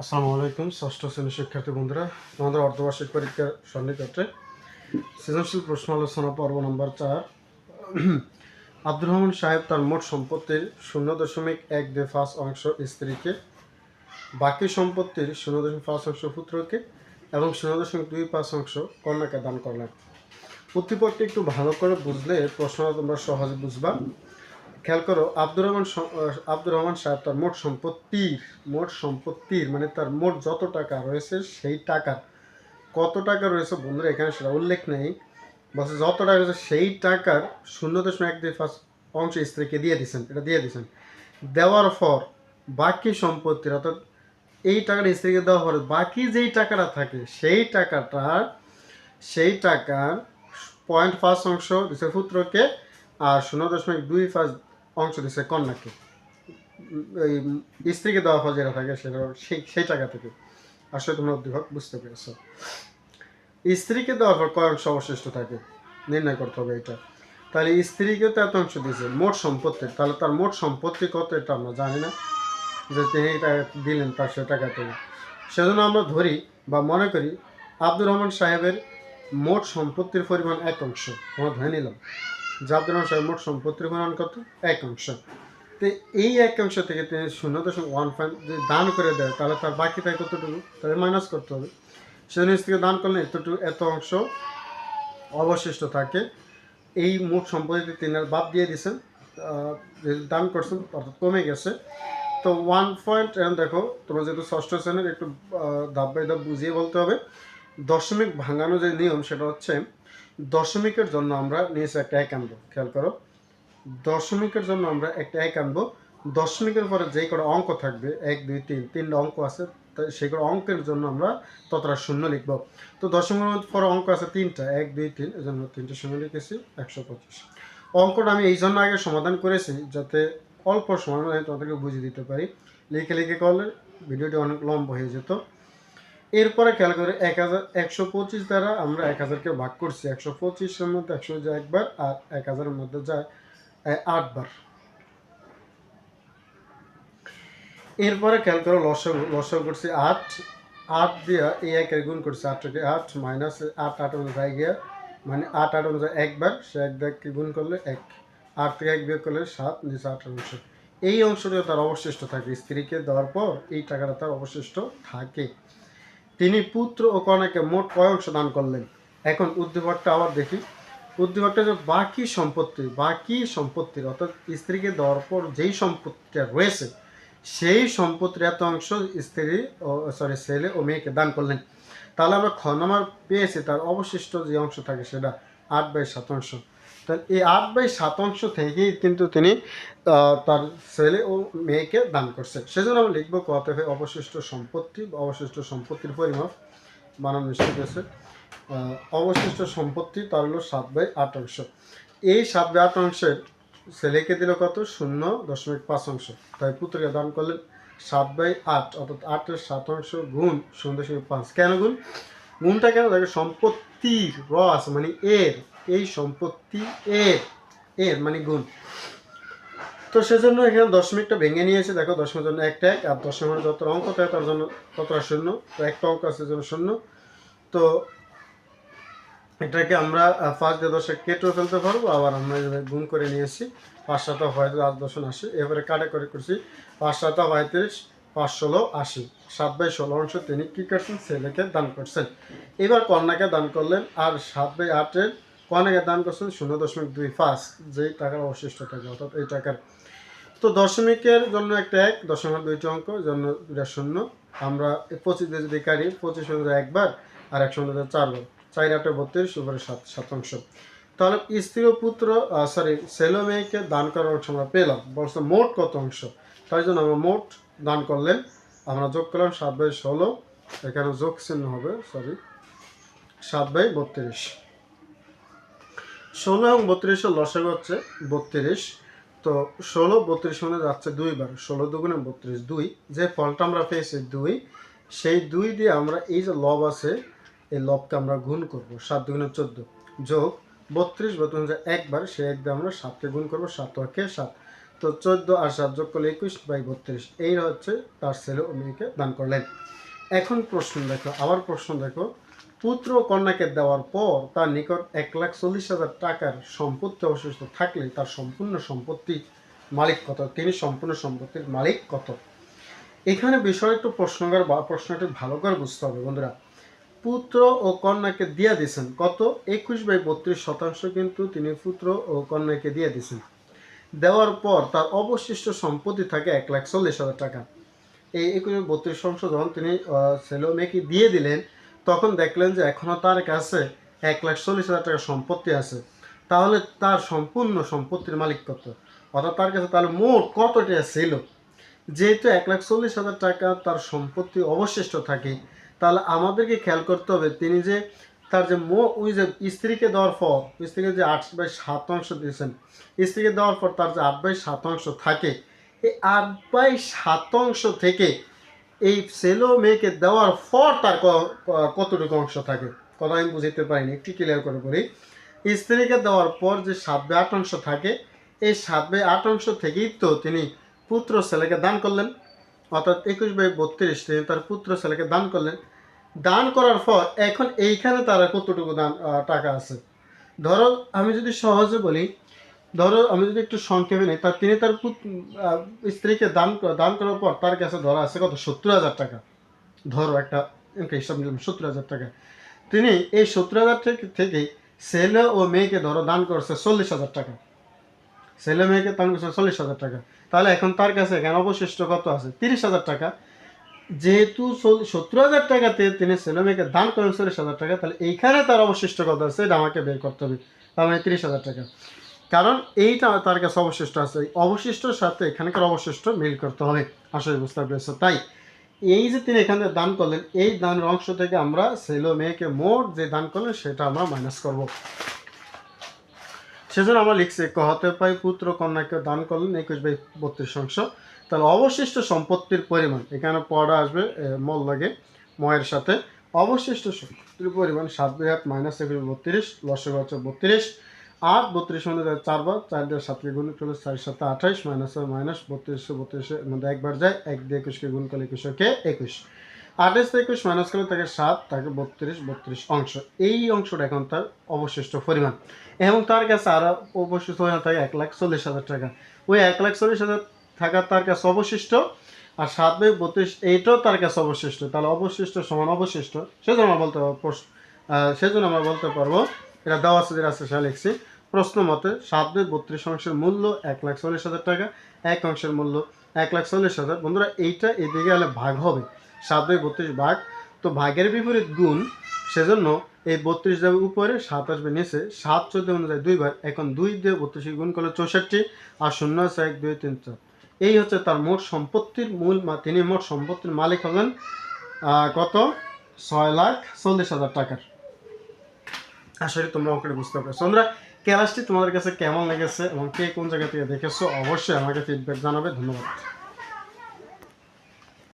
আসসালামু আলাইকুম, ষষ্ঠ শ্রেণির শিক্ষার্থী বন্ধুরা। তোমাদের অর্ধবার্ষিক পরীক্ষার সন্নিকটে সৃজনশীল প্রশ্ন আলোচনা পর্ব নম্বর চার। আব্দুর রহমান সাহেব তার মোট সম্পত্তির শূন্য দশমিক এক দুই পাঁচ অংশ স্ত্রীকে, বাকি সম্পত্তির শূন্য দশমিক পাঁচ অংশ পুত্রকে এবং শূন্য দশমিক দুই পাঁচ অংশ কন্যাকে দান করলেন। উদ্দীপকটি একটু ভালো করে বুঝলে প্রশ্নটা তোমরা সহজে বুঝবা। খেয়াল করো, আব্দুর রহমান আব্দুর রহমান সাহেব তার মোট সম্পত্তির মোট সম্পত্তির মানে তার মোট যত টাকা রয়েছে সেই টাকার, কত টাকা রয়েছে বন্ধুরা এখানে সেটা উল্লেখ নেই বলছে যত টাকা রয়েছে সেই টাকার শূন্য দশমিক এক দুই পাঁচ অংশ স্ত্রীকে দিয়ে দিছেন এটা দিয়ে দিছেন দেওয়ার পর বাকি সম্পত্তির, অর্থাৎ এই টাকাটা স্ত্রীকে দেওয়ার পরে বাকি যেই টাকাটা থাকে সেই টাকাটার সেই টাকার পয়েন্ট পাঁচ অংশ দিছে পুত্রকে আর শূন্য দশমিক দুই পাঁচ অংশ দিছে কন্যাকে। এই স্ত্রীকে দেওয়া হয় যেটা থাকে সেটা সেই টাকা থেকে। আসলে তোমরা উদ্দীপক বুঝতে পেরেছ। স্ত্রীকে দেওয়ার পর কয় অংশ অবশিষ্ট থাকে? নির্ণয় করতে হবে এটা। তাহলে স্ত্রীকে তো এত অংশ দিয়েছে, মোট সম্পত্তি। তাহলে তার মোট সম্পত্তি কত এটা আমরা জানি না। যে তিনি দিলেন তার সে টাকা থেকে। সেজন্য আমরা ধরি বা মনে করি আব্দুর রহমান সাহেবের মোট সম্পত্তির পরিমাণ এক অংশ। আমরা ধরে নিলাম। আব্দুর রহমান মোট সম্পত্তির পরিমাণ কত? এক অংশ। তো এই এক অংশ থেকে তিনি শূন্য দশমিক ওয়ান ফাইভ যদি দান করে দেয়, তাহলে তার বাকি থাকে কতটুকু? তাহলে মাইনাস করতে হবে। সে সেজন্য থেকে দান করলে এতটুকু, এত অংশ অবশিষ্ট থাকে। এই মোট সম্পত্তি তিনি বাদ দিয়ে দিয়েছেন। দান করছেন, অর্থাৎ কমে গেছে। তো ওয়ান পয়েন্ট দেখো, তোমরা যেহেতু ষষ্ঠ শ্রেণির, একটু ধাপ বাই ধাপ বুঝিয়ে বলতে হবে। দশমিক ভাঙানো যে নিয়ম, সেটা হচ্ছে দশমিকের জন্য আমরা নিয়েছি একটা এক আনব খেয়াল করো। দশমিকের জন্য আমরা একটা এক আনব দশমিকের পরে যেই কটা অঙ্ক থাকবে, এক, দুই, তিন, তিনটা অঙ্ক আছে সেই কটা অঙ্কের জন্য আমরা ততটা শূন্য লিখব। তো দশমিকের পরে অঙ্ক আছে তিনটা, এক, দুই, তিন, এই জন্য তিনটে শূন্য লিখেছি, একশো পঁচিশ। অঙ্কটা আমি এই জন্য আগে সমাধান করেছি, যাতে অল্প সময় মধ্যে আমি তোমাদেরকে বুঝিয়ে দিতে পারি। লিখে লিখে করলে ভিডিওটি অনেক লম্বা হয়ে যেত। এরপরে খেয়াল করে এক হাজার, একশো পঁচিশ দ্বারা আমরা এক হাজারকে ভাগ করছি। একশো পঁচিশের মধ্যে একশো যায় একবার আর এক হাজারের মধ্যে যায় আটবার। এরপরে খেয়াল করো লসক লসক করছি আট আট দিয়া এই একের গুণ করছি আটটাকে আট মাইনাস আট আট অনুযায়ী গিয়া মানে আট আট অনুযায়ী একবার, সে এক ব্যাগকে গুণ করলে এক, আট থেকে এক বিয়োগ করলে সাত, নিচে আট অংশ। এই অংশটা তার অবশিষ্ট থাকে, স্ত্রীকে দেওয়ার পর এই টাকাটা তার অবশিষ্ট থাকে। তিনি পুত্র ও কন্যাকে মোট কয় অংশ দান করলেন? এখন উদ্দীপকটা আবার দেখি। উদ্দীপকটা যে বাকি সম্পত্তি, বাকি সম্পত্তির, অর্থাৎ স্ত্রীকে দেওয়ার পর যেই সম্পত্তিটা রয়েছে, সেই সম্পত্তির এত অংশ স্ত্রী ও সরি ছেলে ও মেয়েকে দান করলেন। তাহলে আমরা খ পেয়েছি, তার অবশিষ্ট যে অংশ থাকে সেটা আট বাই সাত অংশ। তাহলে এই আট বাই সাত অংশ থেকেই কিন্তু তিনি তার ছেলে ও মেয়েকে দান করছে সেজন্য আমরা লিখব কত অবশিষ্ট সম্পত্তি, অবশিষ্ট সম্পত্তির পরিমাপ। বানান নিশ্চিত আছে। অবশিষ্ট সম্পত্তি তার হলো সাত বাই আট অংশ। এই সাত বাই আট অংশের ছেলেকে দিল কত? শূন্য দশমিক পাঁচ অংশ। তাই পুত্রকে দান করলেন সাত বাই আট, অর্থাৎ আটের সাত অংশ গুণ শূন্য দশমিক পাঁচ। কেন গুণ? গুণটা কেন? দেখো, সম্পত্তির রস মানে এর এই সম্পত্তি এর এর মানে গুণ। তো সেজন্য এখানে দশমিকটা ভেঙে নিয়েছে। দেখো, দশমিকের জন্য একটা এক, আর দশমিকের যত অঙ্ক থাকে তার জন্য ততটা শূন্য। তো একটা অঙ্ক আছে জন্য শূন্য। তো এটাকে আমরা ফার্স্ট দিয়ে দশে কেটেও ফেলতে পারব। আবার আমরা এইভাবে গুণ করে নিয়েছি, পাঁচ সাত হয় আট দশন আশি। এবারে কাটে করে করছি, পাঁচ সাত পঁয়ত্রিশ পাঁচ ষোলো, আশি। সাত বাই ষোলো অংশ তিনি কী করছেন? ছেলেকে দান করছেন। এবার কন্যাকে দান করলেন, আর সাত বাই আটের কন্যাকে দান করছেন, শূন্য দশমিক দুই পাঁচ, যেই টাকার অবশিষ্ট থাকে অর্থাৎ এই টাকার। তো দশমিকের জন্য একটা এক, দশমিক দুইটি অঙ্ক জন্য দুটা শূন্য। আমরা পঁচিশ দিয়ে যদি কাটি, পঁচিশ একবার, আর একশো অনুযায়ী চারবার চার আটে বত্রিশ, উপরে সাত, শতাংশ। তাহলে স্ত্রী ও পুত্র সরি ছেলে মেয়েকে দান করার অংশ আমরা পেলাম। বলছে মোট কত অংশ? তাই জন্য আমরা মোট দান করলেন। আমরা যোগ করলাম সাত বাই ষোলো, এখানে যোগ চিহ্ন হবে সরি সাত বাই বত্রিশ। ষোলো এবং বত্রিশের লসাগু হচ্ছে বত্রিশ। তো ষোলো, বত্রিশ মানে যাচ্ছে দুইবার। ষোলো দুগুণে বত্রিশ দুই। যে ফলটা আমরা পেয়েছি দুই, সেই দুই দিয়ে আমরা এই যে লব আছে, এই লবকে আমরা গুণ করব সাত দুগুণে চোদ্দ। যোগ বত্রিশ বর্তমান যে একবার, সে এক দিয়ে আমরা সাতকে গুণ করব সাত ওকে সাত। তো চোদ্দ আর সাত যোগ করলে একুশ বাই বত্রিশ। এই হচ্ছে তার ছেলে ও মেয়েকে দান করলেন। এখন প্রশ্ন দেখো, আবার প্রশ্ন দেখো। পুত্র কন্যাকে দেওয়ার পর তার নিকট এক লাখ চল্লিশ হাজার টাকার সম্পত্তি অবশিষ্ট থাকলে তার সম্পূর্ণ সম্পত্তি মালিক কত? তিনি সম্পূর্ণ সম্পত্তির মালিক কত? এখানে বিষয় একটু প্রশ্নকার বা প্রশ্নটি ভালো করে বুঝতে হবে, বন্ধুরা। পুত্র ও কন্যাকে দিয়ে দিয়েছেন কত? একুশ বাই বত্রিশ শতাংশ কিন্তু তিনি পুত্র ও কন্যাকে দিয়ে দিয়েছেন দেওয়ার পর তার অবশিষ্ট সম্পত্তি থাকে এক লাখ চল্লিশ হাজার টাকা। এই একুশ বত্রিশ যখন তিনি ছেলে মেয়েকে দিয়ে দিলেন, তখন দেখলেন যে এখনও তার কাছে এক লাখ চল্লিশ হাজার টাকা সম্পত্তি আছে। তাহলে তার সম্পূর্ণ সম্পত্তির মালিক কত অর্থাৎ তার কাছে তাহলে মোট কত টাকা ছিল? যেহেতু এক লাখ চল্লিশ হাজার টাকা তার সম্পত্তি অবশিষ্ট থাকে, তাহলে আমাদেরকে খেয়াল করতে হবে তিনি যে তার যে মো, ওই যে স্ত্রীকে দেওয়ার পর, স্ত্রীকে যে আট বাই সাত অংশ দিয়েছেন, স্ত্রীকে দেওয়ার পর তার যে আট বাই সাত অংশ থাকে আট বাই সাত অংশ থেকে এই ছেলে মেয়েকে দেওয়ার পর তার কতটুকু অংশ থাকে? কথা আমি বুঝতে পারিনি, একটু ক্লিয়ার করে বলি। স্ত্রীকে দেওয়ার পর যে সাত বাই আট অংশ থাকে, এই সাত বাই আট অংশ থেকেই তো তিনি পুত্র ছেলেকে দান করলেন। অর্থাৎ একুশ বাই বত্রিশ তিনি তার পুত্র ছেলেকে দান করলেন। দান করার পর এখন এইখানে তারা কতটুকু দান টাকা আছে? ধরো আমি যদি সহজে বলি ধরো, আমি যদি একটু সংক্ষেপে নিই, তার তিনি তার স্ত্রীকে দান দান করার পর তার কাছে ধরা আছে কত? সত্তর হাজার টাকা। ধরো একটা হিসাব নিলাম, সত্তর হাজার টাকা। তিনি এই সত্তর হাজার থেকে ছেলে ও মেয়েকে ধরো দান করছে চল্লিশ হাজার টাকা। ছেলে মেয়েকে দান করছে চল্লিশ হাজার টাকা। তাহলে এখন তার কাছে এখানে অবশিষ্ট কত আছে? তিরিশ হাজার টাকা। যেহেতু সত্তর হাজার টাকাতে তিনি ছেলে মেয়েকে দান করেন চল্লিশ হাজার টাকা, তাহলে এইখানে তার অবশিষ্ট কত আছে? এটা আমাকে বের করতে হবে। তার মানে তিরিশ হাজার টাকা। কারণ এইটা তার কাছে অবশিষ্ট আছে। অবশিষ্টর সাথে এখানকার অবশিষ্ট মিল করতে হবে। আসলে বুঝতে পেরেছ? তাই এই যে তিনি এখানে দান করলেন, এই দানের অংশ থেকে আমরা ছেলে মেয়েকে মোট যে দান করলেন, সেটা আমরা মাইনাস করব। সেজন্য আমরা লিখছি, কহতে পাই পুত্র কন্যাকে দান করলেন একুশ বাই বত্রিশ অংশ। তাহলে অবশিষ্ট সম্পত্তির পরিমাণ, এখানে পড়া আসবে মল লাগে ময়ের সাথে। অবশিষ্ট সম্পত্তির পরিমাণ সাত বাই আট মাইনাস একুশ বত্রিশ লসক হচ্ছে বত্রিশ। আট, বত্রিশ মধ্যে যায় চারবার চার দিয়ে সাতকে গুণ করলে চার সাথে আঠাইশ মাইনাস মাইনাস বত্রিশশো বত্রিশের মধ্যে একবার যায়, এক দিয়ে একুশকে গুণ করলে একুশকে একুশ। আঠাইশ থেকে একুশ মাইনাস করলে তাকে সাত, তাকে বত্রিশ বত্রিশ অংশ। এই অংশটা এখন তার অবশিষ্ট পরিমাণ। এবং তার কাছে আরও অবশিষ্ট পরিমাণ থাকে এক লাখ চল্লিশ হাজার টাকা। ওই এক লাখ চল্লিশ হাজার টাকা তার কাছে অবশিষ্ট, আর সাত বাই বত্রিশ এইটাও তার কাছে অবশিষ্ট। তাহলে অবশিষ্ট সমান অবশিষ্ট। সেজন্য আমরা বলতে পারব সেজন্য আমরা বলতে পারব, এটা দেওয়া আছে, যেটা আছে সেটা লিখছি। প্রশ্ন মতে সাত বাই বত্রিশ অংশের মূল্য এক লাখ চল্লিশ হাজার টাকা এক অংশের মূল্য এক লাখ চল্লিশ হাজার। বন্ধুরা এইটা এদিকে হলে ভাগ হবে। সাত বাই বত্রিশ ভাগ তো ভাগের বিপরীত গুণ সেজন্য এই বত্রিশ যাবে উপরে সাত আসবে নিচে। সাত চোদ্দ অনুযায়ী দুইবার এখন দুই দিয়ে বত্রিশ গুণ করলে চৌষট্টি আর শূন্য আছে এক দুই তিন চার। এই হচ্ছে তার মোট সম্পত্তির মূল তিনি মোট সম্পত্তির মালিক আহ, কত? ছয় লাখ চল্লিশ হাজার টাকার। আসলে তোমরা অঙ্কটা বুঝতে পারছ। তোমরা ক্লাসটি তোমাদের কাছে কেমন লেগেছে এবং কে কোন জায়গা থেকে দেখেছ? অবশ্যই আমাকে ফিডব্যাক জানাবে। ধন্যবাদ।